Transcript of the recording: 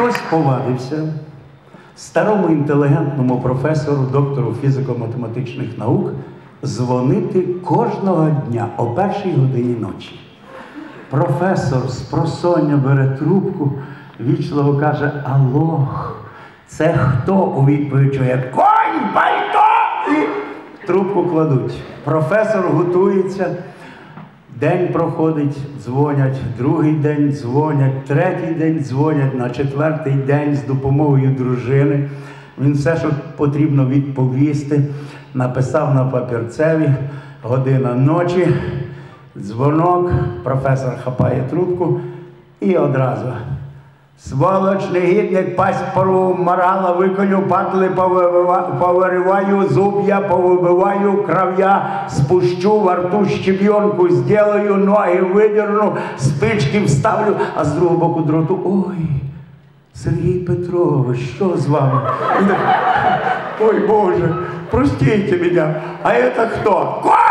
хтось повадився старому інтелігентному професору, доктору фізико-математичних наук дзвонити кожного дня о першій годині ночі. Професор з просоння бере трубку, вічливо каже: Алло, це хто у відповідь чує Конь, пальто! І трубку кладуть. Професор готується. День проходить, дзвонять, другий день дзвонять, третій день дзвонять, на четвертий день з допомогою дружини. Він все, що потрібно відповісти, написав на папірцеві, година ночі, дзвонок, професор хапає трубку і одразу. Сволоч, негідник, паспору, морала, виконю, патли повириваю, зуб я повибиваю, кров'я спущу, во рту щеб'йонку сделаю, ноги видерну, спички вставлю, а з другого боку дроту, ой, Сергій Петрович, що з вами? Ой, Боже, простите меня, а это кто? Конь!